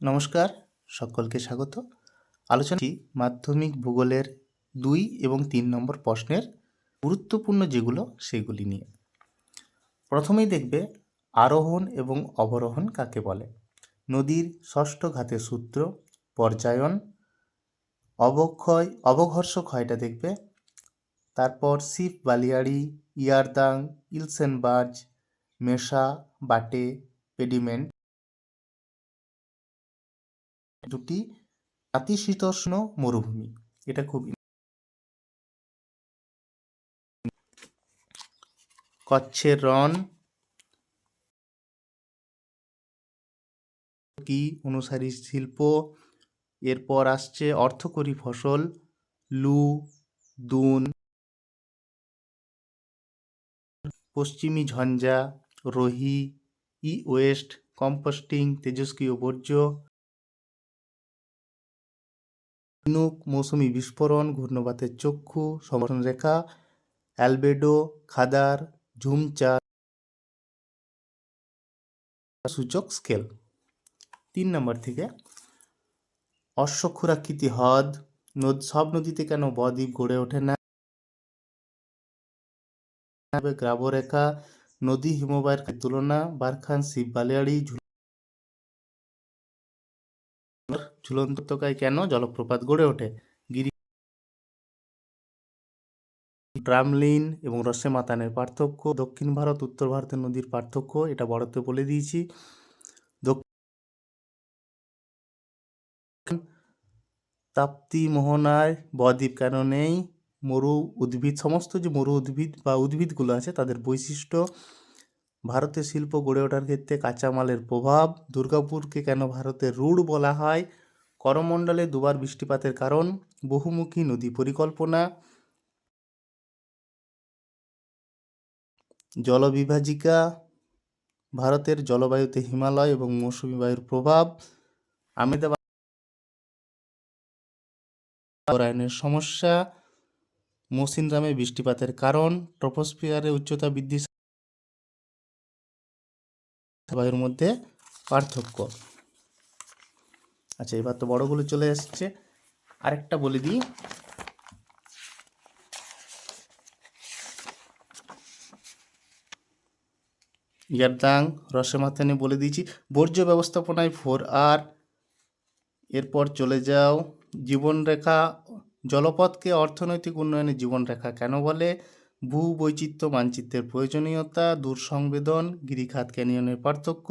নমস্কার, সকলকে স্বাগত। আলোচনাটি মাধ্যমিক ভূগোলের দুই এবং তিন নম্বর প্রশ্নের গুরুত্বপূর্ণ যেগুলো সেগুলি নিয়ে। প্রথমেই দেখবে আরোহণ এবং অবরোহণ কাকে বলে? নদীর ষষ্ঠ ঘাতের সূত্র, পর্যায়ন, অবক্ষয় অবঘর্ষ ক্ষয়টা দেখবে। তারপর সিপ বালিয়াড়ি, ইয়ারদাং, ইলসেনবার্জ মেশা বাটে, পেডিমেন্ট দুটি নাতিশীতোষ্ণ মরুভূমি। এটা খুব কচ্ছের রন কি অনুসারী শিল্প? এরপর আসছে অর্থকরী ফসল, লু, দুন। পশ্চিমী ঝঞ্ঝা, রোহি, ই ওয়েস্ট, কম্পোস্টিং, তেজস্ক্রিয় বর্জ্য। ঝিনুক মৌসুমি বিস্ফোরণ, ঘূর্ণবাতের চক্ষু, সমর্থন রেখা, অ্যালবেডো, খাদার, ঝুমচা সূচক স্কেল। তিন নম্বর থেকে অশ্বক্ষুরাকৃতি হ্রদ, নদ, সব নদীতে কেন বদ্বীপ গড়ে ওঠে না? গ্রাবরেখা, নদী হিমবাহের তুলনা, বারখান শিব বালিয়াড়ি ঝুলন্ত উপত্যকায় কেন জলপ্রপাত গড়ে ওঠে? গিরি ড্রামলিন এবং রসে মাতানের পার্থক্য, দক্ষিণ ভারত, উত্তর ভারতের নদীর পার্থক্য, এটা বড়তে বলে দিয়েছি। তাপ্তি মোহনায় বদ্বীপ কেন নেই? মরু উদ্ভিদ, সমস্ত যে মরু উদ্ভিদ বা উদ্ভিদগুলো আছে, তাদের বৈশিষ্ট্য ভারতের শিল্প গড়ে ওঠার ক্ষেত্রে কাঁচামালের প্রভাব, দুর্গাপুরকে কেন ভারতের রুড় বলা হয়, করমণ্ডলে দুবার বৃষ্টিপাতের কারণ, বহুমুখী নদী পরিকল্পনা, জলবিভাজিকা, ভারতের জলবায়ুতে হিমালয় এবং মৌসুমী বায়ুর প্রভাব আমেদাবাদ পরায়ণের সমস্যা, মৌসিনরামে বৃষ্টিপাতের কারণ, ট্রপোস্ফিয়ারে উচ্চতা বৃদ্ধি বায়ুর মধ্যে পার্থক্য। আচ্ছা এবার তো বড়গুলো চলে এসছে। আরেকটা বলে দিই। ইয়ারদাং রসে মাথানে বলে দিয়েছি, বর্জ্য ব্যবস্থাপনায় ফোর আর। এরপর চলে যাও, জীবনরেখা, জলপথকে অর্থনৈতিক উন্নয়নে জীবনরেখা কেন বলে? ভূ বৈচিত্র্য মানচিত্রের প্রয়োজনীয়তা দূর সংবেদন গিরিখাত ক্যানিয়নের পার্থক্য,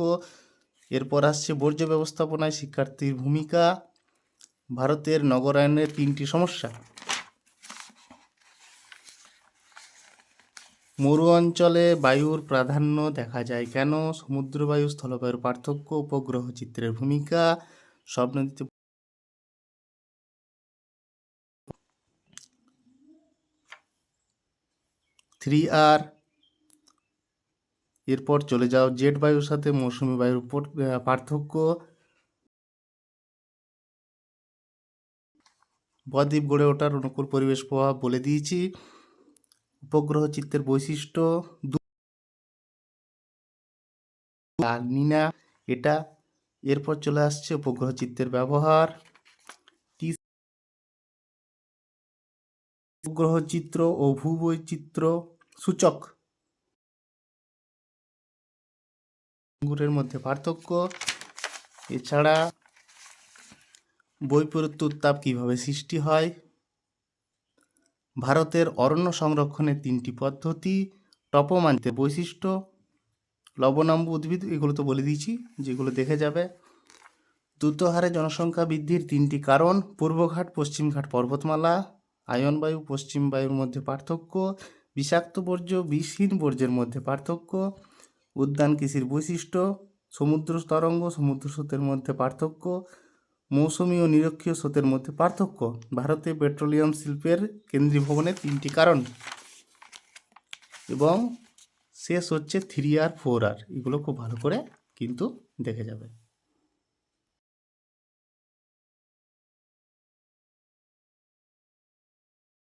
এরপর আসছে বর্জ্য ব্যবস্থাপনায় শিক্ষার্থীর ভূমিকা, ভারতের নগরায়নের তিনটি সমস্যা। মরু অঞ্চলে বায়ুর প্রাধান্য দেখা যায় কেন? সমুদ্র বায়ু স্থলবায়ুর পার্থক্য, উপগ্রহ চিত্রের ভূমিকা, সব নদীতে থ্রি আর, এরপর চলে যাও জেট বায়ুর সাথে মৌসুমি বায়ুর পার্থক্য। বদ্বীপ গড়ে ওঠার অনুকূল পরিবেশ প্রভাব বলে দিয়েছি। উপগ্রহ চিত্রের বৈশিষ্ট্য নিনা, এটা। এরপর চলে আসছে উপগ্রহ চিত্রের ব্যবহার। উপগ্রহ চিত্র ও ভূবৈচিত্র্য সূচক। আঙ্গুরের মধ্যে পার্থক্য। এছাড়া বৈপরীত্য উত্তাপ কীভাবে সৃষ্টি হয়? ভারতের অরণ্য সংরক্ষণের তিনটি পদ্ধতি, টপমানিতে বৈশিষ্ট্য, লবণাম্ব উদ্ভিদ, এগুলো তো বলে দিয়েছি, যেগুলো দেখে যাবে। দ্রুত হারে জনসংখ্যা বৃদ্ধির তিনটি কারণ পূর্বঘাট পশ্চিমঘাট পর্বতমালা, আয়ন বায়ু, পশ্চিম বায়ুর মধ্যে পার্থক্য বিষাক্ত বর্জ্য, বিষহীন বর্জ্যের মধ্যে পার্থক্য, উদ্যান কৃষির বৈশিষ্ট্য, সমুদ্র তরঙ্গ, সমুদ্র স্রোতের মধ্যে পার্থক্য, মৌসুমী ও নিরক্ষীয় স্রোতের মধ্যে পার্থক্য। ভারতে পেট্রোলিয়াম শিল্পের কেন্দ্রীয় ভবনের তিনটি কারণ। এবং শেষ হচ্ছে থ্রি আর ফোর আর। এগুলো খুব ভালো করে কিন্তু দেখে যাবে।